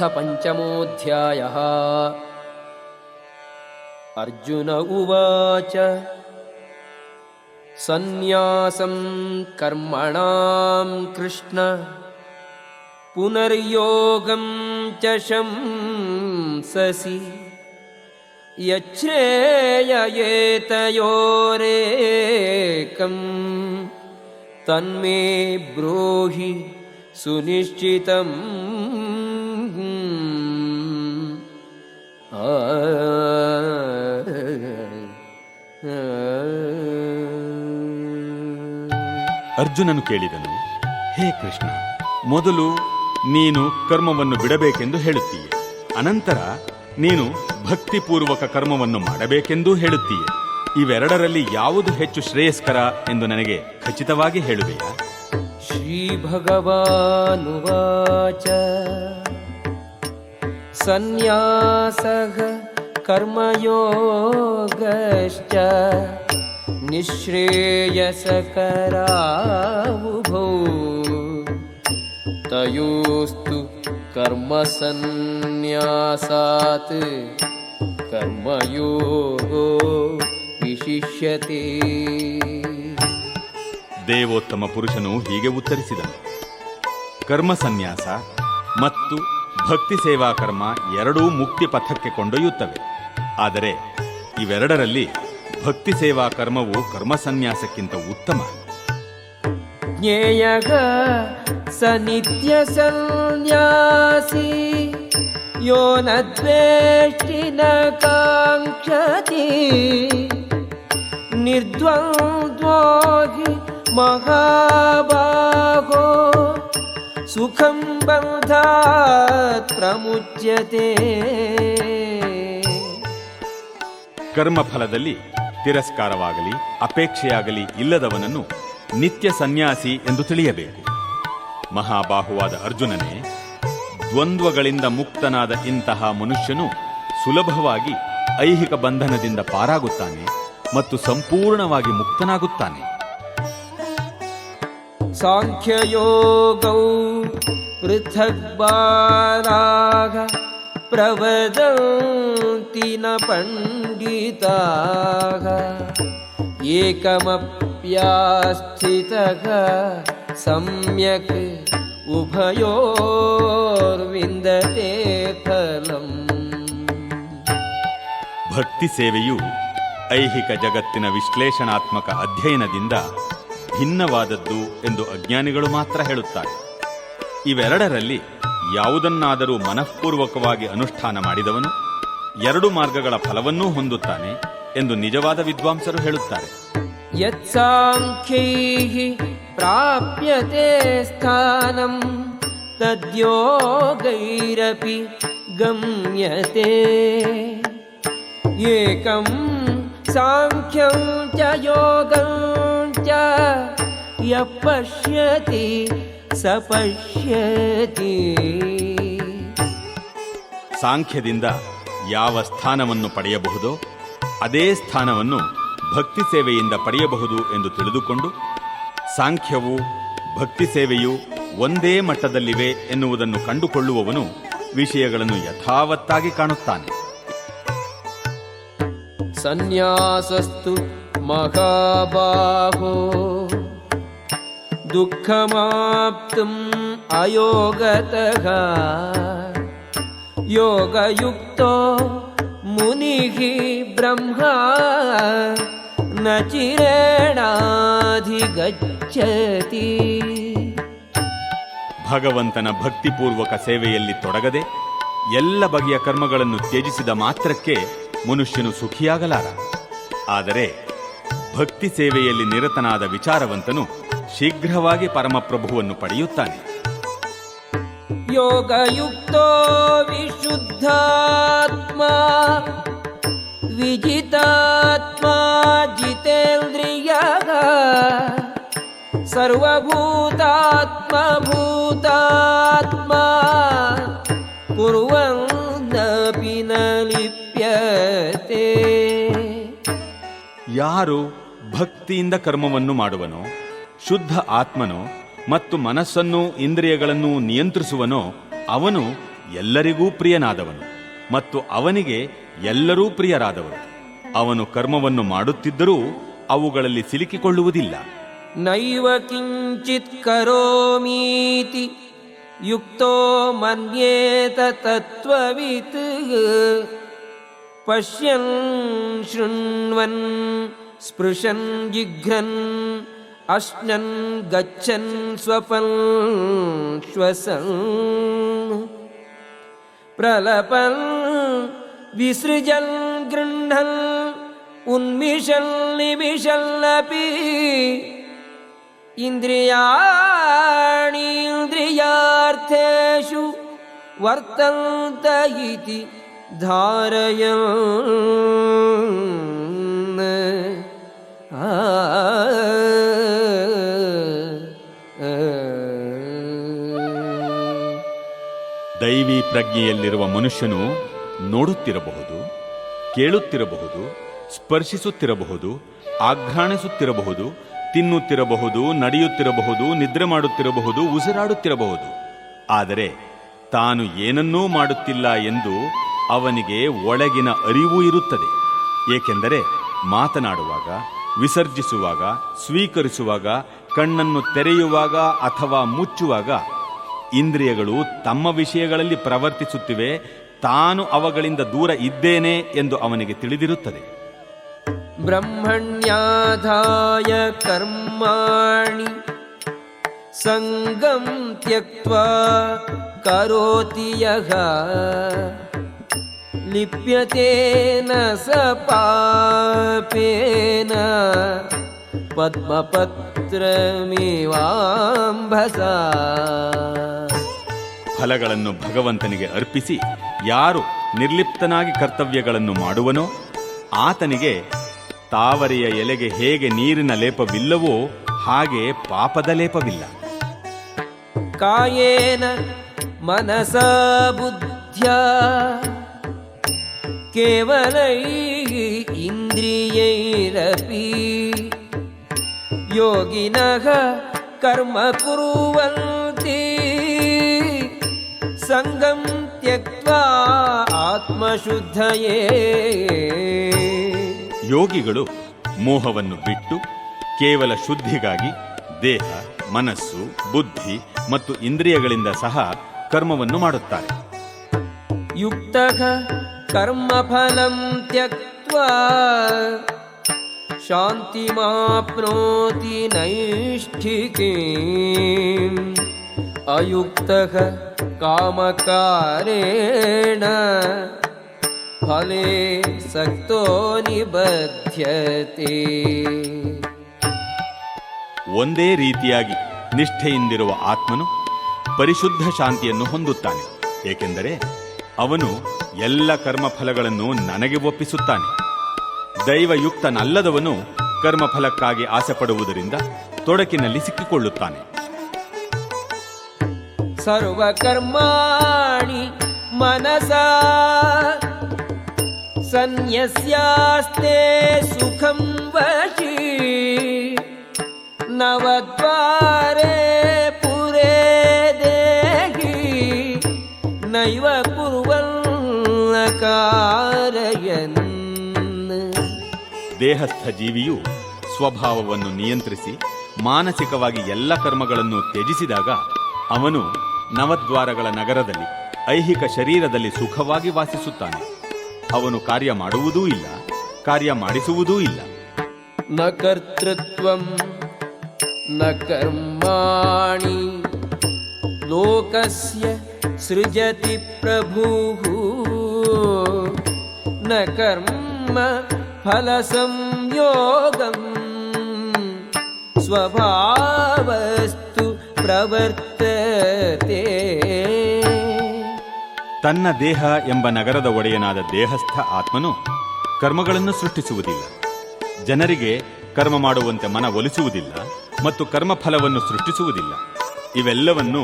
अथ पञ्चमोऽध्यायः। अर्जुन उवाच सन्न्यासं कर्मणां कृष्ण पुनर्योगं च शंससि। यच्छ्रेययेतयोरेकं तन्मे ब्रूहि सुनिश्चितम् ಅರ್ಜುನನು ಕೇಳಿದನು ಹೇ ಕೃಷ್ಣ ಮೊದಲು ನೀನು ಕರ್ಮವನ್ನು ಬಿಡಬೇಕೆಂದು ಹೇಳುತ್ತೀಯ ಅನಂತರ ನೀನು ಭಕ್ತಿಪೂರ್ವಕ ಕರ್ಮವನ್ನು ಮಾಡಬೇಕೆಂದೂ ಹೇಳುತ್ತೀಯ. ಇವೆರಡರಲ್ಲಿ ಯಾವುದು ಹೆಚ್ಚು ಶ್ರೇಯಸ್ಕರ ಎಂದು ನನಗೆ ಖಚಿತವಾಗಿ ಹೇಳುವೆಯಾ? ಶ್ರೀ ಭಗವಾನುವಾಚ. ಸನ್ಯಾಸ ಕರ್ಮಯೋಗಶ್ಚ. निःश्रेयसकरावुभौ तयोस्तु कर्मसन्न्यासात् कर्मयोगो विशिष्यते ದೇವೋತ್ತಮ ಪುರುಷನು ಹೀಗೆ ಉತ್ತರಿಸಿದನು ಕರ್ಮ ಸನ್ಯಾಸ ಮತ್ತು ಭಕ್ತಿ ಸೇವಾ ಕರ್ಮ ಎರಡೂ ಮುಕ್ತಿ ಪಥಕ್ಕೆ ಕೊಂಡೊಯ್ಯುತ್ತವೆ ಆದರೆ ಇವೆರಡರಲ್ಲಿ ಭಕ್ತಿ ಸೇವಾ ಕರ್ಮವು ಕರ್ಮ ಸನ್ಯಾಸಕ್ಕಿಂತ ಉತ್ತಮ. ಜ್ಞೇಯಗ ಸನಿತ್ಯ ಸನ್ಯಾಸಿ ಯೋ ನ ದ್ವೇಷಿ ನ ಕಾಂಕ್ಷತಿ. ನಿರ್ದ್ವಂದ್ವೋಗಿ ಮಹಾಭಾಗೋ ಸುಖಂ ಬಂಧಾತ್ ಪ್ರಮುಚ್ಯತೆ. ಕರ್ಮಫಲದಲ್ಲಿ ತಿರಸ್ಕಾರವಾಗಲಿ, ಅಪೇಕ್ಷೆಯಾಗಲಿ ಇಲ್ಲದವನನ್ನು ನಿತ್ಯ ಸನ್ಯಾಸಿ ಎಂದು ತಿಳಿಯಬೇಕು. ಮಹಾಬಾಹುವಾದ ಅರ್ಜುನನೇ, ದ್ವಂದ್ವಗಳಿಂದ ಮುಕ್ತನಾದ ಇಂತಹ ಮನುಷ್ಯನು ಸುಲಭವಾಗಿ ಐಹಿಕ ಬಂಧನದಿಂದ ಪಾರಾಗುತ್ತಾನೆ ಮತ್ತು ಸಂಪೂರ್ಣವಾಗಿ ಮುಕ್ತನಾಗುತ್ತಾನೆ. ಸಾಂಖ್ಯಯೋಗೌ ಪೃಥಗ್ಬಾರಾಗ ಪ್ರವದಂತಿ पण्डिताः एकमप्यास्थितः सम्यक् उभयोर्विन्दते फलम् ಭಕ್ತಿ ಸೇವೆಯು ಐಹಿಕ ಜಗತ್ತಿನ ವಿಶ್ಲೇಷಣಾತ್ಮಕ ಅಧ್ಯಯನದಿಂದ ಭಿನ್ನವಾದದ್ದು ಎಂದು ಅಜ್ಞಾನಿಗಳು ಮಾತ್ರ ಹೇಳುತ್ತಾರೆ ಇವೆರಡರಲ್ಲಿ ಯಾವುದನ್ನಾದರೂ ಮನಃಪೂರ್ವಕವಾಗಿ ಅನುಷ್ಠಾನ ಮಾಡಿದವನು ಎರಡು ಮಾರ್ಗಗಳ ಫಲವನ್ನೂ ಹೊಂದುತ್ತಾನೆ ಎಂದು ನಿಜವಾದ ವಿದ್ವಾಂಸರು ಹೇಳುತ್ತಾರೆ. ಯತ್ಸಾಂಖ್ಯೈಃ ಪ್ರಾಪ್ಯತೆ ಸ್ಥಾನಂ ತದ್ಯೋಗೈರಪಿ ಗಮ್ಯತೆ. ಏಕಂ ಸಾಂಖ್ಯಂ ಚ ಯೋಗಂ ಚ ಯಪಶ್ಯತಿ ಸಪಶ್ಯತಿ. ಸಾಂಖ್ಯದಿಂದ ಯಾವ ಸ್ಥಾನವನ್ನು ಪಡೆಯಬಹುದೋ ಅದೇ ಸ್ಥಾನವನ್ನು ಭಕ್ತಿ ಸೇವೆಯಿಂದ ಪಡೆಯಬಹುದು ಎಂದು ತಿಳಿದುಕೊಂಡು ಸಾಂಖ್ಯವು ಭಕ್ತಿ ಸೇವೆಯು ಒಂದೇ ಮಟ್ಟದಲ್ಲಿವೆ ಎನ್ನುವುದನ್ನು ಕಂಡುಕೊಳ್ಳುವವನು ವಿಷಯಗಳನ್ನು ಯಥಾವತ್ತಾಗಿ ಕಾಣುತ್ತಾನೆ. ಸನ್ಯಾಸಸ್ತು ಮಹಾಬಾಹೋ. ದುಃಖಮಾಪ್ತಂ ಅಯೋಗತಃ. योगयुक्तो मुनिः ब्रह्मा न चिरेणाधिगच्छति ಭಗವಂತನ ಭಕ್ತಿಪೂರ್ವಕ ಸೇವೆಯಲ್ಲಿ ತೊಡಗದೆ ಎಲ್ಲ ಬಗೆಯ ಕರ್ಮಗಳನ್ನು ತ್ಯಜಿಸಿದ ಮಾತ್ರಕ್ಕೆ ಮನುಷ್ಯನು ಸುಖಿಯಾಗಲಾರ ಆದರೆ ಭಕ್ತಿ ಸೇವೆಯಲ್ಲಿ ನಿರತನಾದ ವಿಚಾರವಂತನು ಶೀಘ್ರವಾಗಿ ಪರಮಪ್ರಭುವನ್ನು ಪಡೆಯುತ್ತಾನೆ योगयुक्तो विशुद्धात्मा विजितात्मा जितेन्द्रियः सर्वभूतात्मा भूतात्मा कुर्वन्नपि न लिप्यते ಯಾರು ಭಕ್ತಿಯಿಂದ ಕರ್ಮವನ್ನು ಮಾಡುವನೋ ಶುದ್ಧ ಆತ್ಮನೋ ಮತ್ತು ಮನಸ್ಸನ್ನು ಇಂದ್ರಿಯಗಳನ್ನು ನಿಯಂತ್ರಿಸುವನೋ ಅವನು ಎಲ್ಲರಿಗೂ ಪ್ರಿಯನಾದವನು ಮತ್ತು ಅವನಿಗೆ ಎಲ್ಲರೂ ಪ್ರಿಯರಾದವರು. ಅವನು ಕರ್ಮವನ್ನು ಮಾಡುತ್ತಿದ್ದರೂ ಅವುಗಳಲ್ಲಿ ಸಿಲುಕಿಕೊಳ್ಳುವುದಿಲ್ಲ. ನೈವ ಕಿಂಚಿತ್ ಕರೋಮೀತಿ ಯುಕ್ತೋ ಮನ್ಯೇತ ತತ್ವವಿತ್ ಪಶ್ಯನ್ ಶೃಣ್ವನ್ ಸ್ಪೃಶನ್ ಜಿಘ್ರನ್ अश्नन् गच्छन् स्वपन् श्वसन् प्रलपन् विसृजन् गृह्णन् उन्मिषन् निमिषन्नपि इन्द्रियाणीन्द्रियार्थेषु वर्तन्त इति धारयन्। आ ಪ್ರಜ್ಞೆಯಲ್ಲಿರುವ ಮನುಷ್ಯನು ನೋಡುತ್ತಿರಬಹುದು, ಕೇಳುತ್ತಿರಬಹುದು, ಸ್ಪರ್ಶಿಸುತ್ತಿರಬಹುದು, ಆಘ್ರಾಣಿಸುತ್ತಿರಬಹುದು, ತಿನ್ನುತ್ತಿರಬಹುದು, ನಡೆಯುತ್ತಿರಬಹುದು, ನಿದ್ರೆ ಮಾಡುತ್ತಿರಬಹುದು, ಉಸಿರಾಡುತ್ತಿರಬಹುದು. ಆದರೆ ತಾನು ಏನನ್ನೂ ಮಾಡುತ್ತಿಲ್ಲ ಎಂದು ಅವನಿಗೆ ಒಳಗಿನ ಅರಿವು ಇರುತ್ತದೆ. ಏಕೆಂದರೆ ಮಾತನಾಡುವಾಗ, ವಿಸರ್ಜಿಸುವಾಗ, ಸ್ವೀಕರಿಸುವಾಗ, ಕಣ್ಣನ್ನು ತೆರೆಯುವಾಗ ಅಥವಾ ಮುಚ್ಚುವಾಗ ಇಂದ್ರಿಯಗಳು ತಮ್ಮ ವಿಷಯಗಳಲ್ಲಿ ಪ್ರವರ್ತಿಸುತ್ತಿವೆ, ತಾನು ಅವಗಳಿಂದ ದೂರ ಇದ್ದೇನೆ ಎಂದು ಅವನಿಗೆ ತಿಳಿದಿರುತ್ತದೆ. ಬ್ರಹ್ಮಣ್ಯಾಧಾಯ ಕರ್ಮಾಣಿ ಸಂಗಂ ತ್ಯಕ್ವಾ ಕರೋತಿ ಯಹ ಲಿಪ್ಯತೇನ ಪದ್ಮಪತ್ರಮಿವಾಂಭಸಾ. ಫಲಗಳನ್ನು ಭಗವಂತನಿಗೆ ಅರ್ಪಿಸಿ ಯಾರು ನಿರ್ಲಿಪ್ತನಾಗಿ ಕರ್ತವ್ಯಗಳನ್ನು ಮಾಡುವನೋ ಆತನಿಗೆ ತಾವರೆಯ ಎಲೆಗೆ ಹೇಗೆ ನೀರಿನ ಲೇಪವಿಲ್ಲವೋ ಹಾಗೆ ಪಾಪದ ಲೇಪವಿಲ್ಲ. ಕಾಯೇನ ಮನಸ ಬುದ್ಧ ಕೇವಲೈ ಇಂದ್ರಿಯೈರಪಿ ಯೋಗಿನಃ ಕರ್ಮ ಕುರುವಂತಿ ಸಂಗಂ ತ್ಯಕ್ವಾ ಆತ್ಮಶುದ್ಧಯೇ ಯೋಗಿಗಳು ಮೋಹವನ್ನು ಬಿಟ್ಟು ಕೇವಲ ಶುದ್ಧಿಗಾಗಿ ದೇಹ ಮನಸ್ಸು ಬುದ್ಧಿ ಮತ್ತು ಇಂದ್ರಿಯಗಳಿಂದ ಸಹ ಕರ್ಮವನ್ನು ಮಾಡುತ್ತಾರೆ युक्तः कर्मफलं त्यक्त्वा शान्तिमाप्नोति नैष्ठिकीम् अयुक्तः कामकारेण फले सक्तो निबध्यते ಒಂದೇ ರೀತಿಯಾಗಿ ನಿಷ್ಠೆಯಿಂದಿರುವ ಆತ್ಮನು ಪರಿಶುದ್ಧ ಶಾಂತಿಯನ್ನು ಹೊಂದುತ್ತಾನೆ ಏಕೆಂದರೆ ಅವನು ಎಲ್ಲ ಕರ್ಮಫಲಗಳನ್ನು ನನಗೆ ಒಪ್ಪಿಸುತ್ತಾನೆ ದೈವಯುಕ್ತನಲ್ಲದವನು ಕರ್ಮಫಲಕ್ಕಾಗಿ ಆಸೆ ಪಡುವುದರಿಂದ ತೊಡಕಿನಲ್ಲಿ ಸಿಕ್ಕಿಕೊಳ್ಳುತ್ತಾನೆ. ಸರ್ವಕರ್ಮಾಣಿ ಮನಸ ಸನ್ಯಸ್ಯಾಸ್ತೆ ಸುಖಂ ವಶಿ ನವದ್ವಾರೇ ಪುರೇ ದೇಹಿ ನೈವ ದೇಹಸ್ಥ ಜೀವಿಯು ಸ್ವಭಾವವನ್ನು ನಿಯಂತ್ರಿಸಿ ಮಾನಸಿಕವಾಗಿ ಎಲ್ಲ ಕರ್ಮಗಳನ್ನು ತ್ಯಜಿಸಿದಾಗ ಅವನು ನವದ್ವಾರಗಳ ನಗರದಲ್ಲಿ, ಐಹಿಕ ಶರೀರದಲ್ಲಿ ಸುಖವಾಗಿ ವಾಸಿಸುತ್ತಾನೆ. ಅವನು ಕಾರ್ಯ ಮಾಡುವುದೂ ಇಲ್ಲ, ಕಾರ್ಯ ಮಾಡಿಸುವುದೂ ಇಲ್ಲ. ನ ಕರ್ತೃತ್ವ, ನ ಕರ್ಮಾಣಿ, ಲೋಕಸ್ಯ ಸೃಜತಿ ಪ್ರಭು ನ ಕರ್ಮ फलसंयोगम् स्वभावस्तु प्रवर्तते ತನ್ನ ದೇಹ ಎಂಬ ನಗರದ ಒಡೆಯನಾದ ದೇಹಸ್ಥ ಆತ್ಮನು ಕರ್ಮಗಳನ್ನು ಸೃಷ್ಟಿಸುವುದಿಲ್ಲ ಜನರಿಗೆ ಕರ್ಮ ಮಾಡುವಂತೆ ಮನ ಒಲಿಸುವುದಿಲ್ಲ ಮತ್ತು ಕರ್ಮಫಲವನ್ನು ಸೃಷ್ಟಿಸುವುದಿಲ್ಲ ಇವೆಲ್ಲವನ್ನು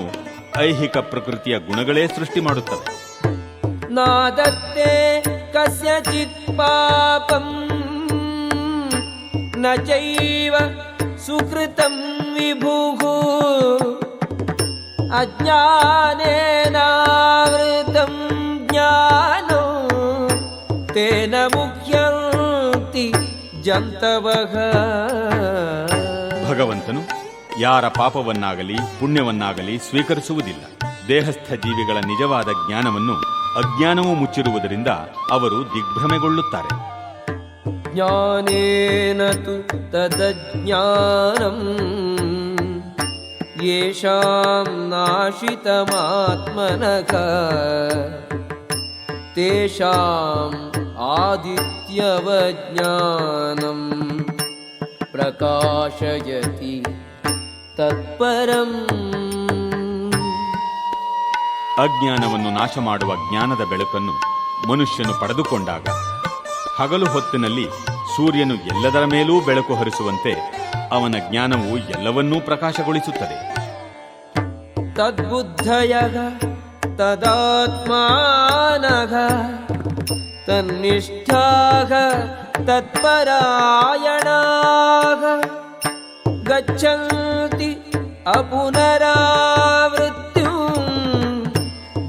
ಐಹಿಕ ಪ್ರಕೃತಿಯ ಗುಣಗಳೇ ಸೃಷ್ಟಿ ಮಾಡುತ್ತವೆ नादत्ते कस्यचित् पापम् न चैव ವಿಭು विभुः अज्ञानेनावृतं ज्ञानो तेन ಮುಖ್ಯಂತಿ ಜಂತವಹ ಭಗವಂತನು ಯಾರ ಪಾಪವನ್ನಾಗಲಿ ಪುಣ್ಯವನ್ನಾಗಲಿ ಸ್ವೀಕರಿಸುವುದಿಲ್ಲ. ದೇಹಸ್ಥ ಜೀವಿಗಳ ನಿಜವಾದ ಜ್ಞಾನವನ್ನು ಅಜ್ಞಾನವೂ ಮುಚ್ಚಿರುವುದರಿಂದ ಅವರು ದಿಗ್ಭ್ರಮೆಗೊಳ್ಳುತ್ತಾರೆ. ज्ञानेन तु तदज्ञानम् येषां नाशितमात्मनः तेषाम् आदित्यवज्ञानं प्रकाशयति तत्परम् ಅಜ್ಞಾನವನ್ನು ನಾಶ ಮಾಡುವ ಜ್ಞಾನದ ಬೆಳಕನ್ನು ಮನುಷ್ಯನು ಪಡೆದುಕೊಂಡಾಗ ಹಗಲು ಹೊತ್ತಿನಲ್ಲಿ ಸೂರ್ಯನು ಎಲ್ಲದರ ಮೇಲೂ ಬೆಳಕು ಹರಿಸುವಂತೆ ಅವನ ಜ್ಞಾನವು ಎಲ್ಲವನ್ನೂ ಪ್ರಕಾಶಗೊಳಿಸುತ್ತದೆ. ತದಾತ್ಮಾನಗ, ತನ್ನಿಷ್ಠಾಗ, ತತ್ಪರಾಯಣಾಗ, ಗಚ್ಚಂತಿ ಅಪುನರಾವೃತ್ಯು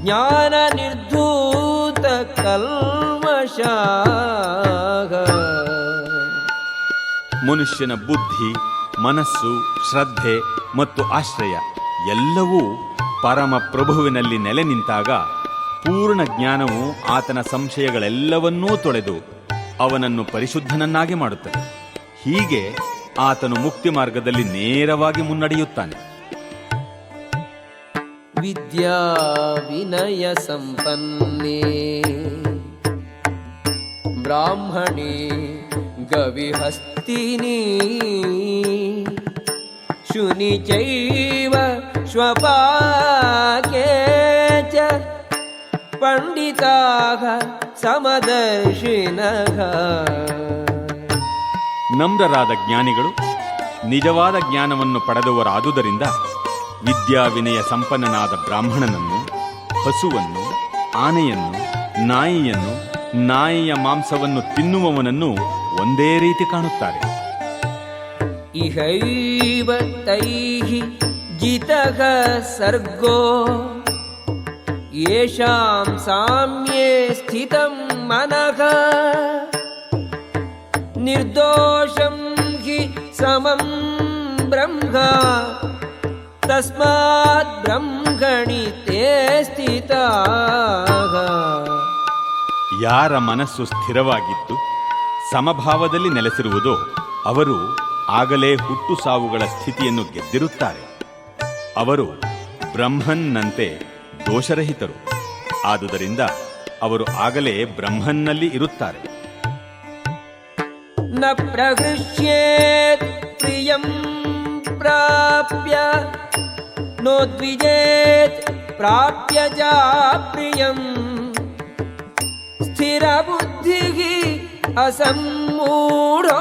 ಜ್ಞಾನ ನಿರ್ ಮನುಷ್ಯನ ಬುದ್ಧಿ, ಮನಸ್ಸು, ಶ್ರದ್ಧೆ ಮತ್ತು ಆಶ್ರಯ ಎಲ್ಲವೂ ಪರಮ ಪ್ರಭುವಿನಲ್ಲಿ ನೆಲೆ ನಿಂತಾಗ ಪೂರ್ಣ ಜ್ಞಾನವು ಆತನ ಸಂಶಯಗಳೆಲ್ಲವನ್ನೂ ತೊಳೆದು ಅವನನ್ನು ಪರಿಶುದ್ಧನನ್ನಾಗಿ ಮಾಡುತ್ತದೆ. ಹೀಗೆ ಆತನು ಮುಕ್ತಿ ಮಾರ್ಗದಲ್ಲಿ ನೇರವಾಗಿ ಮುನ್ನಡೆಯುತ್ತಾನೆ. ವಿದ್ಯಾ ವಿನಯ ಸಂಪನ್ನೇ ಬ್ರಾಹ್ಮಣೇ गविहस्तिनी शुनि चैव श्वपाके च पण्डिताः समदर्शिनः ನಮ್ರರಾದ ಜ್ಞಾನಿಗಳು ನಿಜವಾದ ಜ್ಞಾನವನ್ನು ಪಡೆದವರಾದುದರಿಂದ ವಿದ್ಯಾವಿನಯ ಸಂಪನ್ನನಾದ ಬ್ರಾಹ್ಮಣನನ್ನು ಹಸುವನ್ನು ಆನೆಯನ್ನು ನಾಯಿಯನ್ನು ನಾಯಿಯ ಮಾಂಸವನ್ನು ತಿನ್ನುವವನನ್ನು ಒಂದೇ ರೀತಿ ಕಾಣುತ್ತಾರೆ. ಇಹೈವ ತೈಹಿ ಜಿತಃ ಸರ್ಗೋ ಯೇಷಾಂ ಸಾಮ್ಯೇ ಸ್ಥಿತಂ ಮನಃ ನಿರ್ದೋಷಂ ಹಿ ಸಮಂ ಬ್ರಹ್ಮ ತಸ್ಮಾತ್ ಬ್ರಹ್ಮಗಣಿತೇ ಸ್ಥಿತ. ಯಾರ ಮನಸ್ಸು ಸ್ಥಿರವಾಗಿತ್ತು ಸಮಭಾವದಲ್ಲಿ ನೆಲೆಸಿರುವುದು ಅವರು ಆಗಲೇ ಹುಟ್ಟು ಸಾವುಗಳ ಸ್ಥಿತಿಯನ್ನು ಗೆದ್ದಿರುತ್ತಾರೆ. ಅವರು ಬ್ರಹ್ಮನ್ನಂತೆ ದೋಷರಹಿತರು. ಆದುದರಿಂದ ಅವರು ಆಗಲೇ ಬ್ರಹ್ಮನ್ನಲ್ಲಿ ಇರುತ್ತಾರೆ. ನ ಪ್ರಿಯಂ ಪ್ರಾಪ್ಯ, ನೋ ಪ್ರಾಪ್ಯ ಚ ಪ್ರಿಯಂ. ಸ್ಥಿರ ಬುದ್ಧಿಗೀ असम्मूढो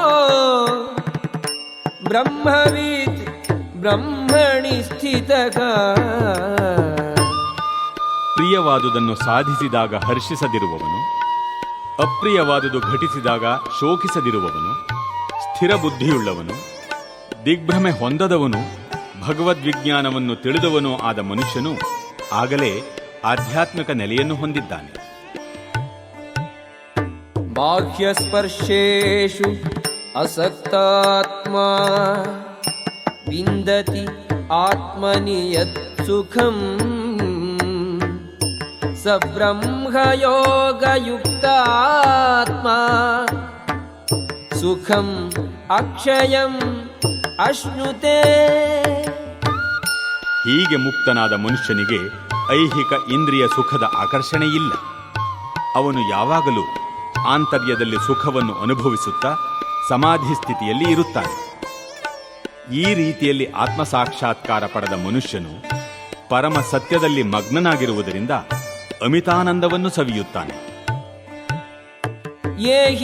ब्रह्मवित् ब्रह्मणि स्थितः ಪ್ರಿಯವಾದುದನ್ನು ಸಾಧಿಸಿದಾಗ ಹರ್ಷಿಸದಿರುವವನು ಅಪ್ರಿಯವಾದುದು ಘಟಿಸಿದಾಗ ಶೋಕಿಸದಿರುವವನು ಸ್ಥಿರ ಬುದ್ಧಿಯುಳ್ಳವನು ದಿಗ್ಭ್ರಮೆ ಹೊಂದದವನು ಭಗವದ್ವಿಜ್ಞಾನವನ್ನು ತಿಳಿದವನೂ ಆದ ಮನುಷ್ಯನು ಆಗಲೇ ಆಧ್ಯಾತ್ಮಿಕ ನೆಲೆಯನ್ನು ಹೊಂದಿದ್ದಾನೆ ಬಾಹ್ಯಸ್ಪರ್ಶೇಷು ಅಸಕ್ತಾತ್ಮಾ ವಿಂದತಿ ಆತ್ಮನಿ ಯತ್ಸುಖಂ ಸ ಬ್ರಹ್ಮಯೋಗಯುಕ್ತಾತ್ಮಾ ಸುಖಂ ಅಕ್ಷಯಂ ಅಶ್ನುತೆ. ಹೀಗೆ ಮುಕ್ತನಾದ ಮನುಷ್ಯನಿಗೆ ಐಹಿಕ ಇಂದ್ರಿಯ ಸುಖದ ಆಕರ್ಷಣೆಯಿಲ್ಲ. ಅವನು ಯಾವಾಗಲೂ ಆಂತರ್ಯದಲ್ಲಿ ಸುಖವನ್ನು ಅನುಭವಿಸುತ್ತಾ ಸಮಾಧಿ ಸ್ಥಿತಿಯಲ್ಲಿ ಇರುತ್ತಾನೆ. ಈ ರೀತಿಯಲ್ಲಿ ಆತ್ಮ ಸಾಕ್ಷಾತ್ಕಾರ ಪಡೆದ ಮನುಷ್ಯನು ಪರಮ ಸತ್ಯದಲ್ಲಿ ಮಗ್ನನಾಗಿರುವುದರಿಂದ ಅಮಿತಾನಂದವನ್ನು ಸವಿಯುತ್ತಾನೆ. ಯೇ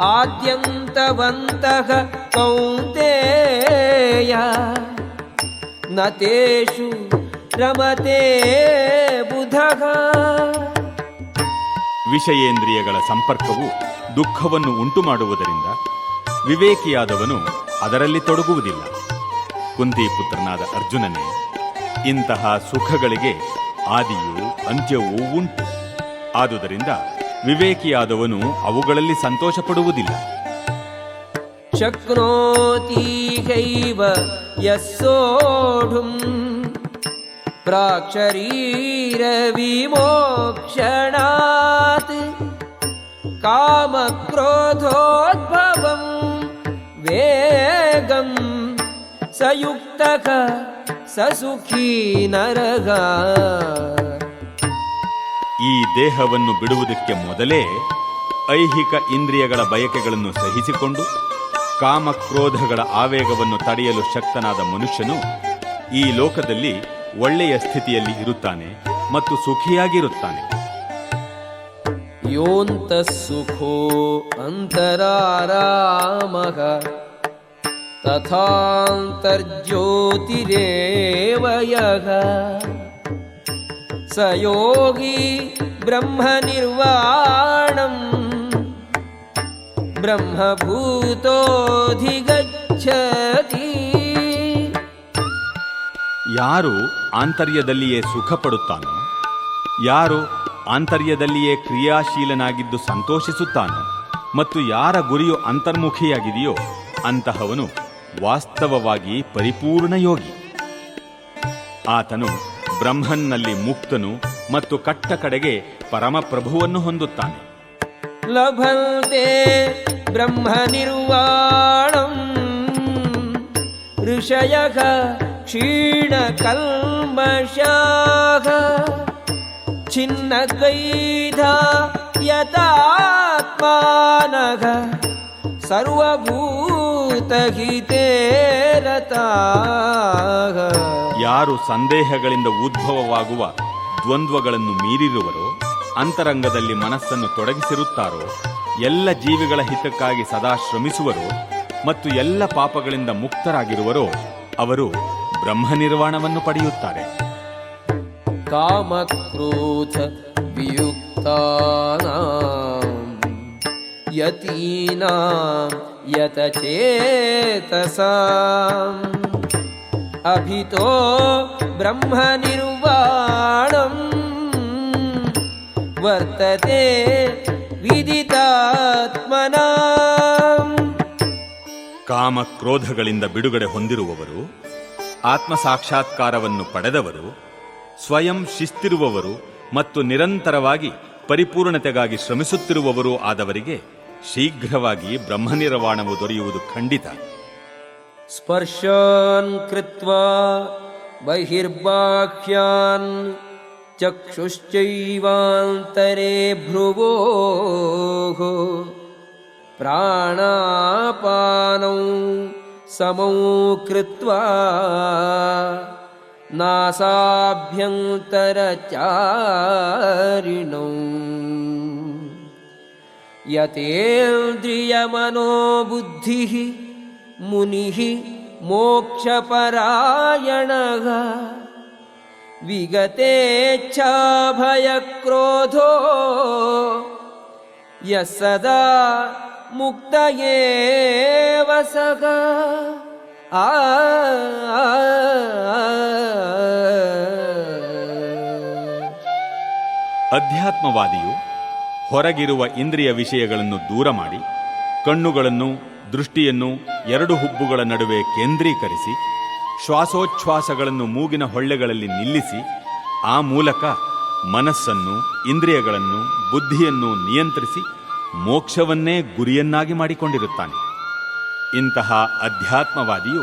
ಆದ್ಯಂತವಂತಹ ಕೌಂತೆಯ ನತೇಷು ರಮತೆ ಬುಧ. ವಿಷಯೇಂದ್ರಿಯಗಳ ಸಂಪರ್ಕವು ದುಃಖವನ್ನು ಉಂಟು ಮಾಡುವುದರಿಂದ ವಿವೇಕಿಯಾದವನು ಅದರಲ್ಲಿ ತೊಡಗುವುದಿಲ್ಲ. ಕುಂತಿಪುತ್ರನಾದ ಅರ್ಜುನನೇ, ಇಂತಹ ಸುಖಗಳಿಗೆ ಆದಿಯೂ ಅಂತ್ಯವೂ ಉಂಟು. ಆದುದರಿಂದ ವಿವೇಕಿಯಾದವನು ಅವುಗಳಲ್ಲಿ ಸಂತೋಷಪಡುವುದಿಲ್ಲ. शक्नोतीहैव यः सोढुम् प्राक्शरीरविमोक्षणात् कामक्रोधोद्भवम् वेगम् स युक्तः स सुखी नरः ಈ ದೇಹವನ್ನು ಬಿಡುವುದಕ್ಕೆ ಮೊದಲೇ ಐಹಿಕ ಇಂದ್ರಿಯಗಳ ಬಯಕೆಗಳನ್ನು ಸಹಿಸಿಕೊಂಡು ಕಾಮಕ್ರೋಧಗಳ ಆವೇಗವನ್ನು ತಡೆಯಲು ಶಕ್ತನಾದ ಮನುಷ್ಯನು ಈ ಲೋಕದಲ್ಲಿ ಒಳ್ಳೆಯ ಸ್ಥಿತಿಯಲ್ಲಿ ಇರುತ್ತಾನೆ ಮತ್ತು ಸುಖಿಯಾಗಿರುತ್ತಾನೆ. ಯೋಂತ ಸುಖೋ ಅಂತರಾರಾಮ ತಥಾಂತರ್ಜ್ಯೋತಿರೇವಯ ಸಯೋಗಿ ಬ್ರಹ್ಮ ನಿರ್ವಾಣಂ ಬ್ರಹ್ಮಭೂತೋಧಿಗಚ್ಚತಿ. ಯಾರು ಆಂತರ್ಯದಲ್ಲಿಯೇ ಸುಖಪಡುತ್ತಾನೋ ಯಾರು ಆಂತರ್ಯದಲ್ಲಿಯೇ ಕ್ರಿಯಾಶೀಲನಾಗಿದ್ದು ಸಂತೋಷಿಸುತ್ತಾನೋ ಮತ್ತು ಯಾರ ಗುರಿಯು ಅಂತರ್ಮುಖಿಯಾಗಿದೆಯೋ ಅಂತಹವನು ವಾಸ್ತವವಾಗಿ ಪರಿಪೂರ್ಣ ಯೋಗಿ. ಆತನು ಬ್ರಹ್ಮನ್ನಲ್ಲಿ ಮುಕ್ತನು ಮತ್ತು ಕಟ್ಟ ಕಡೆಗೆ ಪರಮಪ್ರಭುವನ್ನು ಹೊಂದುತ್ತಾನೆ. ಲಭಂತೆ ब्रह्मनिर्वाणम् ऋषयः क्षीणकल्मषाः छिन्नद्वैधा यतात्मानः सर्वभूतहिते रताः ಯಾರು ಸಂದೇಹಗಳಿಂದ ಉದ್ಭವವಾಗುವ ದ್ವಂದ್ವಗಳನ್ನು ಮೀರಿರುವರೋ ಅಂತರಂಗದಲ್ಲಿ ಮನಸ್ಸನ್ನು ತೊಡಗಿಸಿರುತ್ತಾರೋ ಎಲ್ಲ ಜೀವಿಗಳ ಹಿತಕ್ಕಾಗಿ ಸದಾ ಶ್ರಮಿಸುವರು ಮತ್ತು ಎಲ್ಲ ಪಾಪಗಳಿಂದ ಮುಕ್ತರಾಗಿರುವರು ಅವರು ಬ್ರಹ್ಮ ನಿರ್ವಾಣವನ್ನು ಪಡೆಯುತ್ತಾರೆ. ಕಾಮಕ್ರೋಧ ಯತೀನಾಂ ಯತಚೇತಸಾಂ ಅಭಿತೋ ಬ್ರಹ್ಮನಿರ್ವಾಣಂ ವರ್ತತೆ ವಿದಿತಾತ್ಮನ. ಕಾಮ ಕ್ರೋಧಗಳಿಂದ ಬಿಡುಗಡೆ ಹೊಂದಿರುವವರು ಆತ್ಮ ಸಾಕ್ಷಾತ್ಕಾರವನ್ನು ಪಡೆದವರು ಸ್ವಯಂ ಶಿಸ್ತಿರುವವರು ಮತ್ತು ನಿರಂತರವಾಗಿ ಪರಿಪೂರ್ಣತೆಗಾಗಿ ಶ್ರಮಿಸುತ್ತಿರುವವರು ಆದವರಿಗೆ ಶೀಘ್ರವಾಗಿ ಬ್ರಹ್ಮನಿರ್ವಾಣವು ದೊರೆಯುವುದು ಖಂಡಿತ. ಸ್ಪರ್ಶಾನ್ ಕೃತ್ವಾ ಬಹಿರ್ಬಾಹ್ಯಾನ್. चक्षुश्चैवान्तरे भ्रुवोः प्राणापानौ समौ कृत्वा नासाभ्यन्तरचारिणौ। यतेन्द्रियमनोबुद्धिः मुनिः मोक्षपरायणः विगतेच्छाभयक्रोधो यः सदा मुक्त एव सः आ ಅಧ್ಯಾತ್ಮವಾದಿಯು ಹೊರಗಿರುವ ಇಂದ್ರಿಯ ವಿಷಯಗಳನ್ನು ದೂರ ಮಾಡಿ ಕಣ್ಣುಗಳನ್ನು ದೃಷ್ಟಿಯನ್ನು ಎರಡು ಹುಬ್ಬುಗಳ ನಡುವೆ ಕೇಂದ್ರೀಕರಿಸಿ ಶ್ವಾಸೋಚ್ಛ್ವಾಸಗಳನ್ನು ಮೂಗಿನ ಹೊಳ್ಳೆಗಳಲ್ಲಿ ನಿಲ್ಲಿಸಿ, ಆ ಮೂಲಕ ಮನಸ್ಸನ್ನು, ಇಂದ್ರಿಯಗಳನ್ನು, ಬುದ್ಧಿಯನ್ನು ನಿಯಂತ್ರಿಸಿ ಮೋಕ್ಷವನ್ನೇ ಗುರಿಯನ್ನಾಗಿ ಮಾಡಿಕೊಂಡಿರುತ್ತಾನೆ. ಇಂತಹ ಅಧ್ಯಾತ್ಮವಾದಿಯು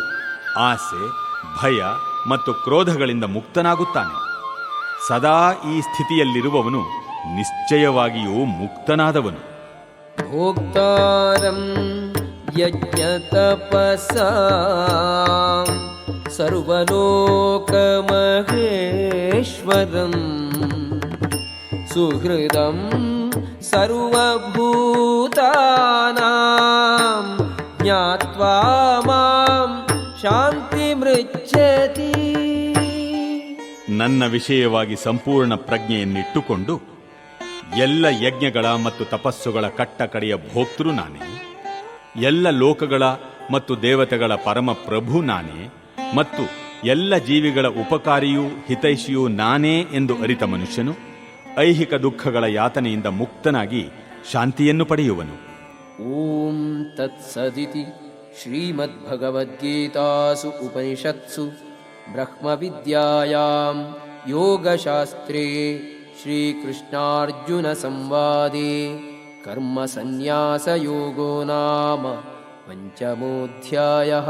ಆಸೆ, ಭಯ ಮತ್ತು ಕ್ರೋಧಗಳಿಂದ ಮುಕ್ತನಾಗುತ್ತಾನೆ. ಸದಾ ಈ ಸ್ಥಿತಿಯಲ್ಲಿರುವವನು ನಿಶ್ಚಯವಾಗಿಯೂ ಮುಕ್ತನಾದವನು. ಭೋಕ್ತಾರಂ ಯಜ್ಞತಪಸ सर्वलोकमहेश्वरम् सुहृदं सर्वभूतानां ज्ञात्वा मां शान्तिमृच्छति ನನ್ನ ವಿಷಯವಾಗಿ ಸಂಪೂರ್ಣ ಪ್ರಜ್ಞೆಯನ್ನಿಟ್ಟುಕೊಂಡು ಎಲ್ಲ ಯಜ್ಞಗಳ ಮತ್ತು ತಪಸ್ಸುಗಳ ಕಟ್ಟ ಕಡೆಯ ಭೋಕ್ತೃ ನಾನೇ ಎಲ್ಲ ಲೋಕಗಳ ಮತ್ತು ದೇವತೆಗಳ ಪರಮ ಪ್ರಭು ನಾನೇ ಮತ್ತು ಎಲ್ಲ ಜೀವಿಗಳ ಉಪಕಾರಿಯೂ ಹಿತೈಷಿಯೂ ನಾನೇ ಎಂದು ಅರಿತ ಮನುಷ್ಯನು ಐಹಿಕ ದುಃಖಗಳ ಯಾತನೆಯಿಂದ ಮುಕ್ತನಾಗಿ ಶಾಂತಿಯನ್ನು ಪಡೆಯುವನು ॐ तत्सदिति श्रीमद्भगवद्गीतासु उपनिषत्सु ब्रह्मविद्यायां योगशास्त्रे श्रीकृष्णार्जुनसंवादे कर्मसन्न्यासयोगो नाम पञ्चमोऽध्यायः